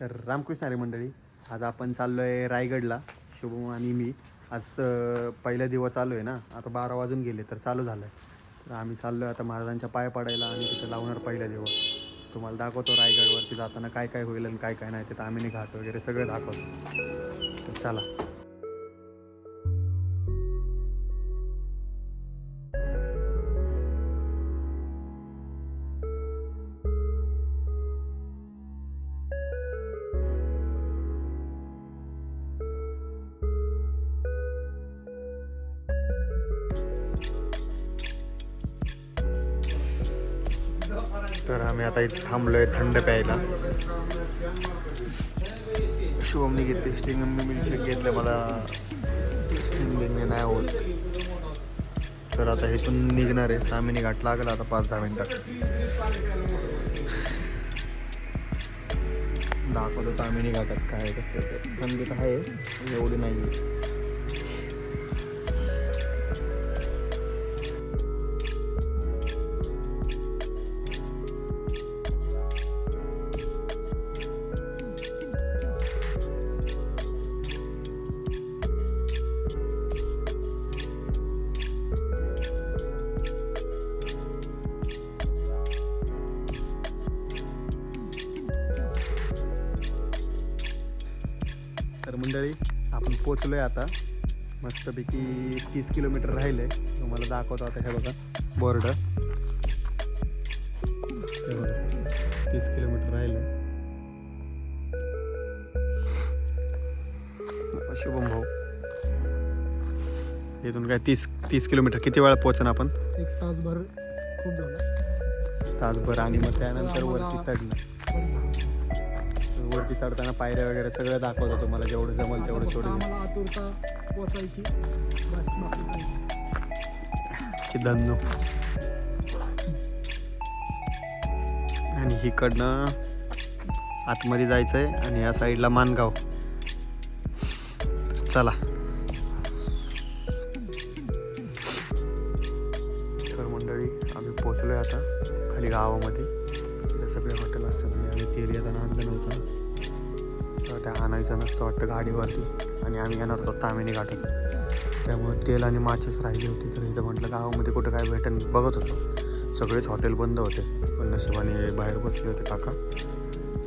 तर रामकृष्ण अरे मंडळी आज आपण चाललो आहे रायगडला. शुभम आणि मी. आज पहिला दिवस चालू आहे ना? आता बारा वाजून गेले तर चालू झालं आहे तर आम्ही चाललो आहे आता महाराजांच्या पाय पडायला आणि तिथं लावणार पहिला दिवस. तुम्हाला दाखवतो रायगडवरती जाताना काय काय होईल आणि काय काय नाही तिथं आम्ही घाट वगैरे सगळं दाखवतो. तर चला. तर आम्ही आता इथे थांबलोय थंड प्यायला. शुभमने घेतली स्टिंग मी मिल्कशेक घेतलं मला स्टिंग बिंग नाही होत. तर आता इथून निघणार आहे. तामिनी घाट लागला आता पाच दहा मिनटात दाखवतो तामिनी घाटात काय कसं थंडी तर आहे एवढी नाही तर मंडळी आपण पोचलोय आता. मस्तपैकी तीस किलोमीटर राहिले. तुम्हाला दाखवतो आता हे बघा बोर्ड. तीस किलोमीटर राहिले. शुभम भाऊ. इथून काय तीस तीस किलोमीटर किती वेळात पोहोचन आपण? एक तासभर खूप झालं. तासभर आणि मग त्यानंतर वरती चढणं. वरती चढताना पायऱ्या वगैरे सगळं दाखवतो तुम्हाला जेवढं जमल तेवढं सोडून आतुरता पोचायची. आणि इकडनं आतमध्ये जायचं आहे आणि या साईडला मानगाव. त्या आणायचं नसतं वाटतं गाडीवरती. आणि आम्ही येणार होतो तामिनी घाटात. त्यामुळे तेल आणि माचीच राहिली होती. तर इथं म्हटलं गावामध्ये कुठं काय भेटेल बघत होतो. सगळेच हॉटेल बंद होते. पण नशिबाने बाहेर बसले होते काका.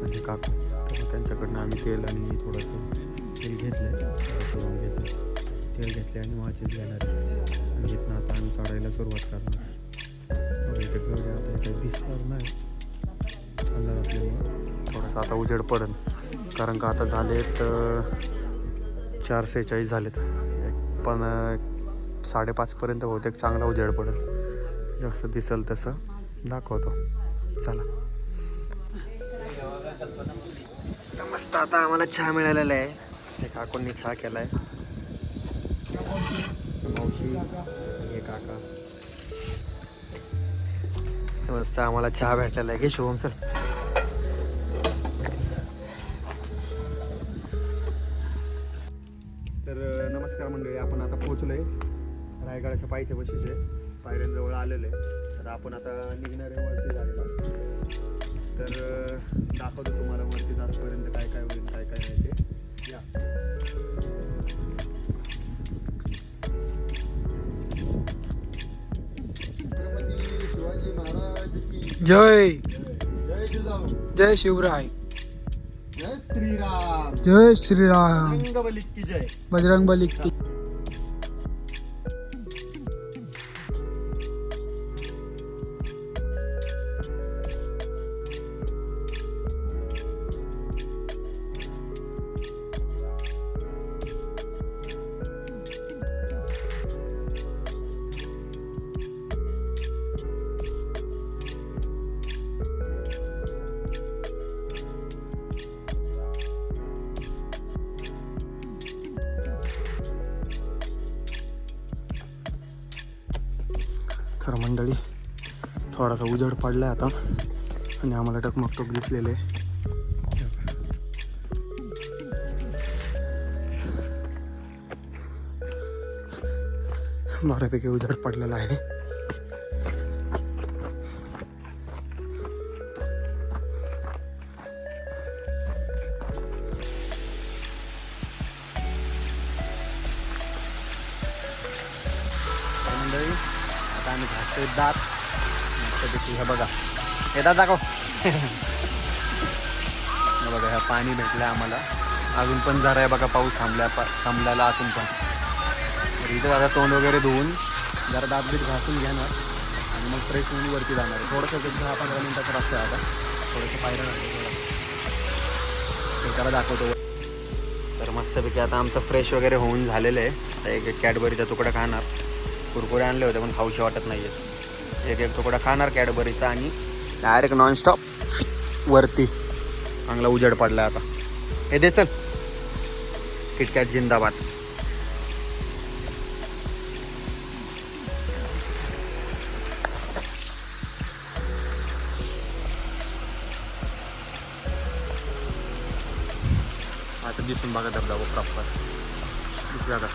आणि काका तर त्यांच्याकडनं आम्ही तेल आणि थोडंसं तेल घेतलं शुभम घेतलं तेल घेतले आणि माचीस घेणार आणि इथनं आता आम्ही चढायला सुरुवात करणार. इथे गड आता दिसणार नाही. अंधार असल्यामुळं थोडंसं आता उजेड पडेल कारण का आता झालेत अं, चार सेहेचाळीस झालेत. एक पण साडेपाचपर्यंत साडेपाचपर्यंत बहुतेक चांगला उजेड पडेल. जसं दिसेल तसं दाखवतो. चला. मस्त आता आम्हाला चहा मिळालेला आहे. हे काकूंनी चहा केला आहे मावशी हे काका. मस्त आम्हाला चहा भेटलेला आहे. घे शुभम सर तर नमस्कार मंडळी आपण आता पोहोचलोय रायगडाच्या पायथ्या बशीचे पायऱ्यांजवळ आलेलो आहे तर आपण आता निघणार आहे वरती जायला. तर दाखवतो तुम्हाला वरती जातपर्यंत काय काय होईल काय काय नाही ते. या. शिवाजी महाराज की जय. जय जिजाऊ जय शिवराय. श्रीराम। जय श्रीराम। रंगबली की जय। बजरंग बली की तर मंडळी थोडासा उजड पडला आहे आता आणि आम्हाला टकमकटोक दिसलेले बऱ्यापैकी उजड पडलेला आहे. आम्ही घासतोय दात. मस्तपैकी हे बघा. हे दात दाखव. बघा ह्या पाणी भेटलं आम्हाला. अजून पण जरा आहे बघा पाऊस थांबल्या पा थांबल्याला अजून पण. तर इथं दादा तोंड वगैरे धुवून जरा दात बीत घासून घेणार. आणि मग फ्रेश होऊन वरती जाणार. थोडंसं दहा पंधरा मिनिटाचा रस्ता आहे आता. थोडंसं पायऱ्या त्याला दाखवतो. तर मस्तपैकी आता आमचं फ्रेश वगैरे होऊन झालेलं आहे. एक कॅडबरीचा तुकडा खाणार. कुरकुरे आणले होते पण खाऊशी वाटत नाही आहेत एक एक तुकडा खाणार कॅडबरीचा आणि डायरेक्ट नॉनस्टॉप वरती. चांगला उजेड पडला आता. हे दे चल. किटकॅट जिंदाबाद. आता दिसून बघा धबधबा प्रॉपर दिसला का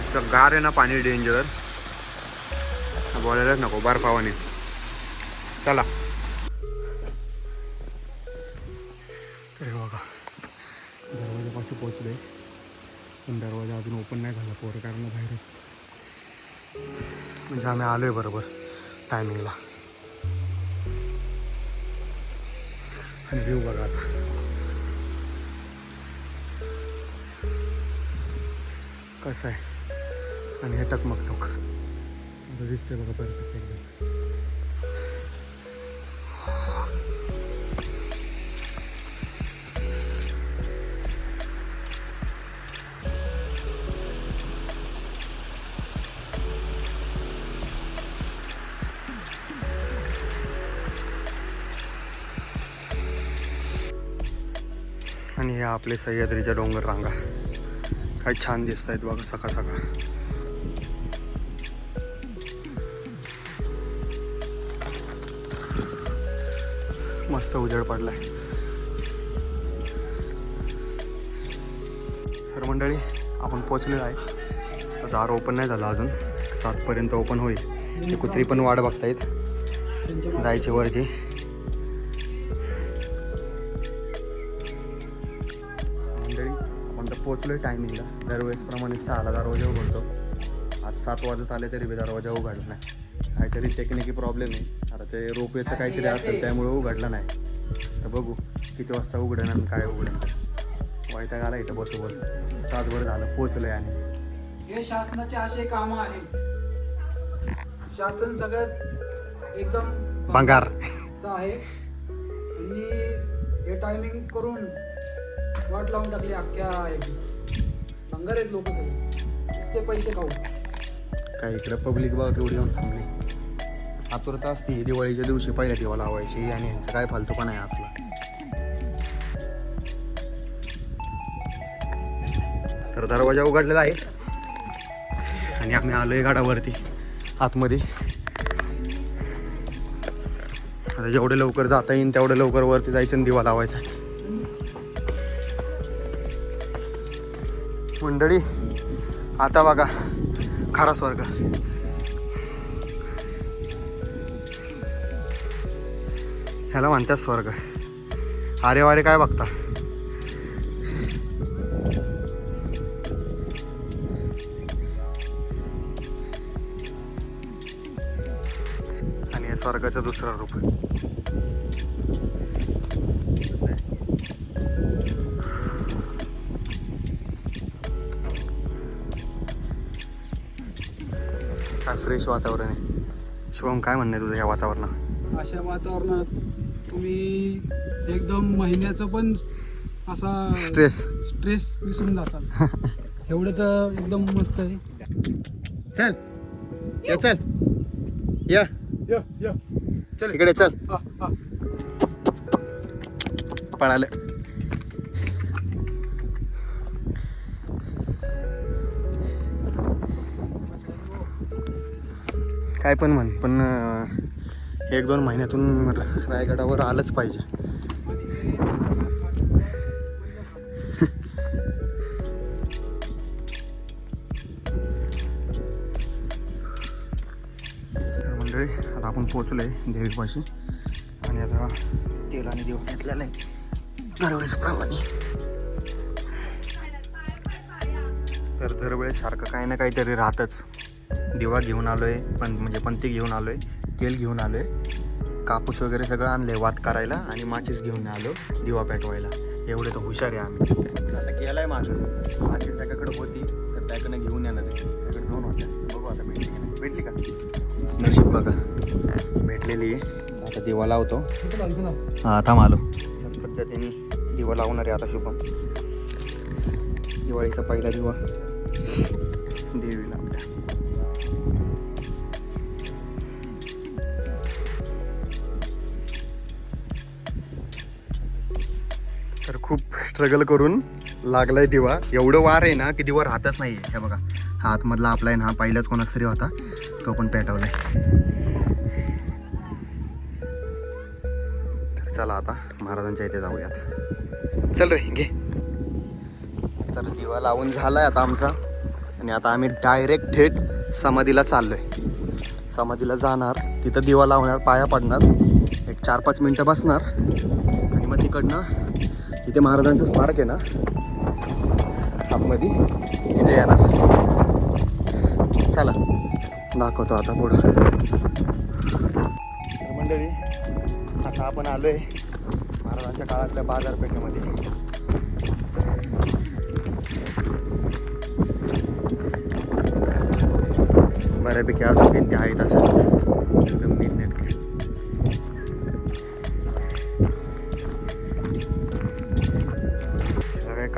इतकं गार आहे ना पाणी डेंजर बोलायलाच नको बर्फावाने. चला. तरी बघा दरवाजापाशी पोचलोय पण दरवाजा अजून ओपन नाही झाला पोरं कारण बाहेर म्हणजे आम्ही आलोय बरोबर टायमिंगला आणि व्ह्यू बघा आता. कसं आहे? आणि हे टकमक टोक. दिसते बघा परफेक्ट एकदम. आणि हे आपले सह्याद्रीच्या डोंगर रांगा. काय छान दिसत आहेत बघा सकाळ सकाळ. मस्त उजेड आहे सर मंडळी आपण पोचलेलो आहे. तर दार ओपन नाही झालं अजून. सातपर्यंत ओपन होईल. ते कुत्री पण वाट बघतायत. त्यांच्या जायची वरची. मंडळी आपण तर पोचलोय टायमिंगला दरवेळेसप्रमाणे सहाला दरवाजा उघडतो. आज सात वाजत आले तरी बी दरवाजा उघडला नाही. काहीतरी टेक्निकी प्रॉब्लेम आहे. आता ते रोपवेचं काहीतरी असेल त्यामुळे उघडला नाही. तर बघू किती वाजता उघडेन आणि काय उघडेन. वैताग आला इथं बसू बस तासभर झालं पोचलोय आणि हे शासनाचे असे काम आहेत शासन सगळ्यात एकदम बंगार आहे. आणि हे टायमिंग करून वाट लावून टाकली अख्ख्या भंगार आहेत लोक सगळे. ते पैसे खाऊ. काय इकडं पब्लिक बघा केवढी जाऊन थांबली. आतुरता असती दिवाळीच्या दिवशी पहिल्या दिवा लावायची आणि ह्यांचं काय फालतूपणा आहे असला. तर दरवाजा उघडलेला आहे. आणि आम्ही आलोय गाडावरती आतमध्ये. आता जेवढं लवकर जाता येईल तेवढं लवकर वरती जायचं आणि दिवा लावायचा. मंडळी आता बघा. खरा स्वर्ग. ह्याला म्हणतात स्वर्ग. अरे वारे काय बघता? आणि हे स्वर्गाचं दुसरं रूप. काय फ्रेश वातावरण आहे. शिवम काय म्हणणं आहे तुझं या वातावरणात? अशा वातावरणात तुम्ही एकदम महिन्याचं पण असा स्ट्रेस स्ट्रेस विसरून जाताल. एवढं तर एकदम मस्त आहे. चल. या चल. या. या या. चल. इकडे चल. पळालं. काय पण म्हण पण एक दोन महिन्यातून र- रायगडावर आलंच पाहिजे. मंडळी आता आपण पोचलो आहे देवीपाशी. आणि आता तेल आणि देव घेतलेलं आहे. दरवेळेसप्रमाणे तर दरवेळेस सारखं काही ना काहीतरी राहतच. दिवा घेऊन आलो आहे पण म्हणजे पंती घेऊन आलो आहे तेल घेऊन आलो आहे कापूस वगैरे सगळं आणलं आहे वात करायला आणि माचीस घेऊन आलो दिवा पेटवायला. एवढे तर हुशार आहे आम्ही. आता गेलाय माझं. माचीस एकाकडे होती तर त्याकडनं घेऊन येणार आहे. त्याकडे दोन होत्या. बघू आता भेटली. भेटली का? नशीब बघा. भेटलेली आहे. आता दिवा लावतो. हा थांब आलो. पद्धतीने दिवा लावणार आहे आता शुभम. दिवाळीचा पहिला दिवा. देवीला आपल्या. खूप स्ट्रगल करून लागलाय दिवा. एवढं वार आहे ना की दिवा राहतच नाही हे बघा हा आतमधला आपला आहे ना हा पहिलाच कोणाच तरी होता. तो पण पेटवलाय. तर चला आता महाराजांच्या इथे जाऊयात. चल रे घे. तर दिवा लावून झालाय आता आमचा. आणि आता आम्ही डायरेक्ट थेट समाधीला चाललोय. समाधीला जाणार तिथं दिवा लावणार पाया पडणार. एक चार पाच मिनटं बसणार. आणि मग तिकडनं इथे महाराजांचं स्मारक आहे ना? आतमध्ये तिथे येणार. चला दाखवतो आता पुढं. तर मंडळी आता आपण आलोय महाराजांच्या काळातल्या बाजारपेठेमध्ये. बऱ्यापैकी अजून भिंती आहेत असं.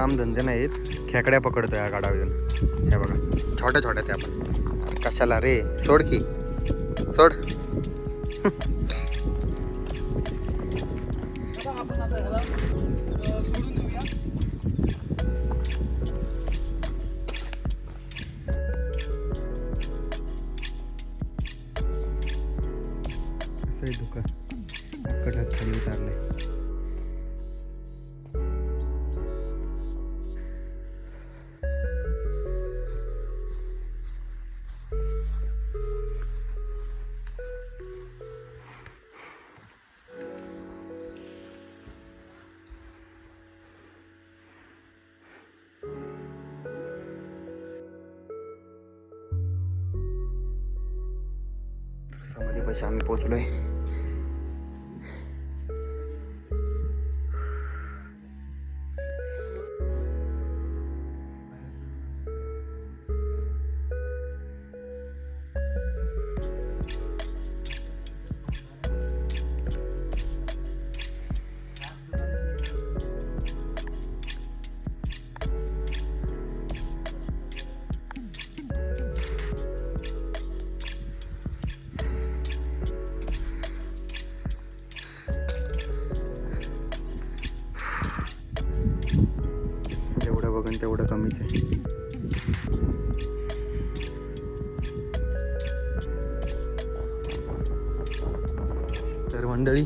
कामधंदे नाहीत. खेकड्या पकडतो या गाडावरून. हे बघा. छोट्या छोट्या त्या पण. कशाला रे? सोड की. सोड. आहे धुका. कडक खाली उतारले समाधीपाशी आम्ही पण तेवढं कमीच आहे. तर मंडळी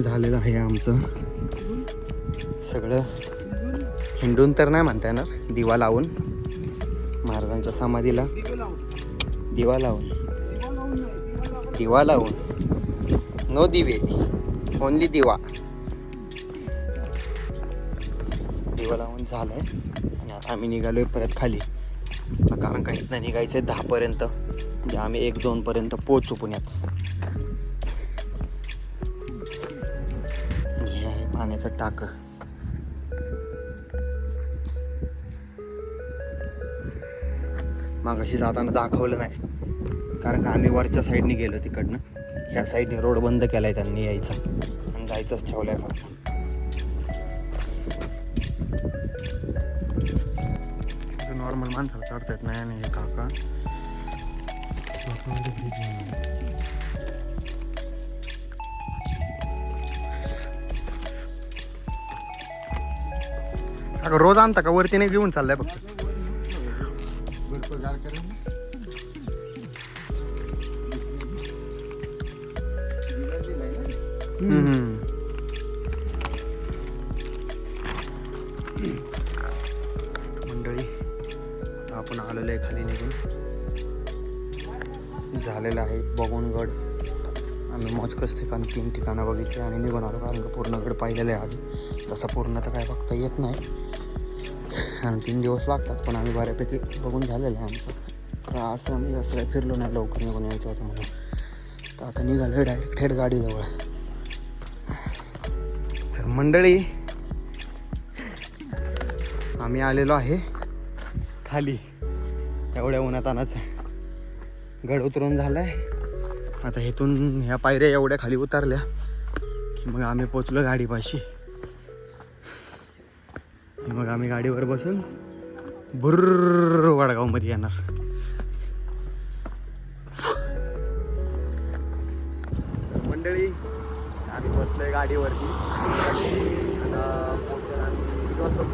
झालेलं आहे आमचं सगळं. हिंडून तर नाही म्हणता येणार दिवा लावून महाराजांच्या समाधीला. दिवा लावून. दिवा लावून. दिवा लावून दिवा लावून नो दिवे ओनली दिवा. दिवा लावून आहे आणि आता आम्ही निघालो आहे परत खाली. कारण का इथनं निघायचं आहे दहापर्यंत. म्हणजे आम्ही एक दोनपर्यंत पोचू पुण्यात. हे आहे पाण्याचं टाक. मागाशी जाताना दाखवलं नाही. कारण का आम्ही वरच्या साईडने गेलो तिकडनं. ह्या साईडने रोड बंद केला आहे त्यांनी यायचा. आणि जायचंच ठेवलं आहे फक्त. नॉर्मल माणसाला चढता येत नाही आणि हे काका. काका रोज आणता का? वरती नाही घेऊन चाललाय फक्त. हम्म. आपण आलेलो आहे खाली निघून. झालेलं आहे बगोनगड. आम्ही मोजकच ठिकाण तीन ठिकाणं बघितले आणि निघून आलो. कारण का पूर्ण गड पाहिलेलं आहे आधी. तसं पूर्ण तर काय बघता येत नाही. आणि तीन दिवस लागतात पण आम्ही बऱ्यापैकी बघून झालेलं आहे आमचं. तर असं आम्ही असं काही फिरलो नाही लवकर निघून यायचं होतं म्हणून. तर आता निघालो डायरेक्ट थेट गाडीजवळ. तर मंडळी आम्ही आलेलो आहे खाली. एवढ्या उन्हात गड उतरून झालाय. आता इथून ह्या पायऱ्या एवढ्या खाली उतरल्या की मग आम्ही पोचलो गाडीपाशी. मग आम्ही गाडीवर बसून बुर्र वडगावमध्ये येणार. मंडळी आम्ही बसलोय गाडीवरती.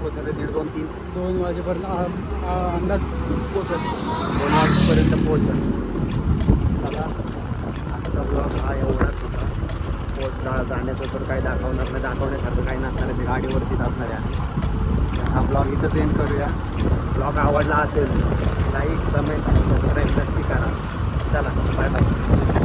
किती दीड दोन तीन दोन वाजेपर्यंत अंदाज पोचत दोन वाजेपर्यंत पोचल चला आमचा ब्लॉग हा एवढाच होता. पोच जाण्याचं तर काही दाखवणार नाही दाखवण्यासारखं काही नसणार आहे ते गाडीवरतीच असणार आहे. हा ब्लॉग इथंच एंड करूया. ब्लॉग आवडला असेल लाईक कमेंट सबस्क्राईब नक्की करा. चला बाय बाय